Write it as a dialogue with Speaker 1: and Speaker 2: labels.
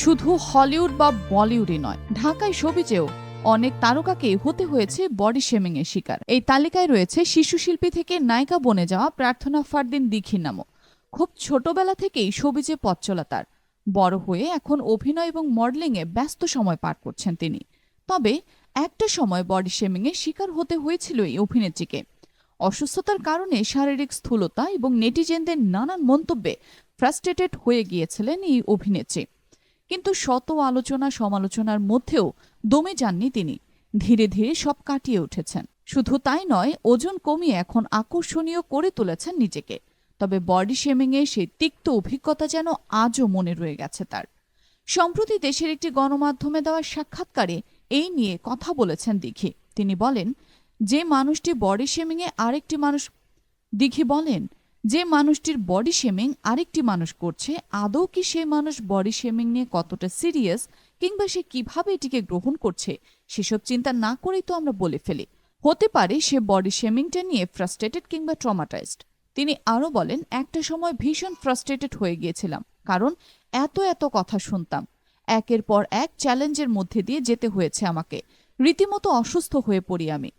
Speaker 1: শুধু হলিউড বা বলিউডই নয়, ঢাকায় শোবিজেও অনেক তারকাকে হতে হয়েছে বডি শেমিং এর শিকার। এই তালিকায় রয়েছে শিশু শিল্পী থেকে নায়িকা বনে যাওয়া প্রার্থনা ফারদিন দিঘির নামও খুব ছোটবেলা থেকেই সবিজে পথ চলা তার। বড় হয়ে এখন অভিনয় এবং মডেলিংয়ে ব্যস্ত সময় পার করছেন তিনি। তবে একটা সময় বডি শেমিং এর শিকার হতে হয়েছিল এই অভিনেত্রীকে। অসুস্থতার কারণে শারীরিক স্থূলতা এবং নেটিজেনদের নানান মন্তব্যে ফ্রাস্ট্রেটেড হয়ে গিয়েছিলেন এই অভিনেত্রী। কিন্তু শত আলোচনা সমালোচনার মধ্যেও দমে যাননি তিনি। ধীরে ধীরে সব কাটিয়ে উঠেছেন। শুধু তাই নয়, ওজন কমিয়ে এখন আকর্ষণীয় করে তুলেছেন নিজেকে। তবে বডি শেমিংয়ে সেই তিক্ত অভিজ্ঞতা যেন আজও মনে রয়ে গেছে তার। সম্প্রতি দেশের একটি গণমাধ্যমে দেওয়া সাক্ষাৎকারে এই নিয়ে কথা বলেছেন দিঘি। তিনি বলেন, যে মানুষটি বডি শেমিংয়ে আরেকটি মানুষ দিঘি বলেন যে মানুষটির বডি শেমিং আরেকটি মানুষ করছে, আদৌ কি সেই মানুষ বডি শেমিং নিয়ে কতটা সিরিয়াস কিংবা সে কীভাবে এটিকে গ্রহণ করছে, সেসব চিন্তা না করেই তো আমরা বলে ফেলি। হতে পারে সে বডি শেমিংটা নিয়ে ফ্রাস্ট্রেটেড কিংবা ট্রমাটাইজড তিনি আরও বলেন, একটা সময় ভীষণ ফ্রাস্ট্রেটেড হয়ে গিয়েছিলাম, কারণ এত এত কথা শুনতাম। একের পর এক চ্যালেঞ্জের মধ্যে দিয়ে যেতে হয়েছে আমাকে। রীতিমতো অসুস্থ হয়ে পড়ি আমি।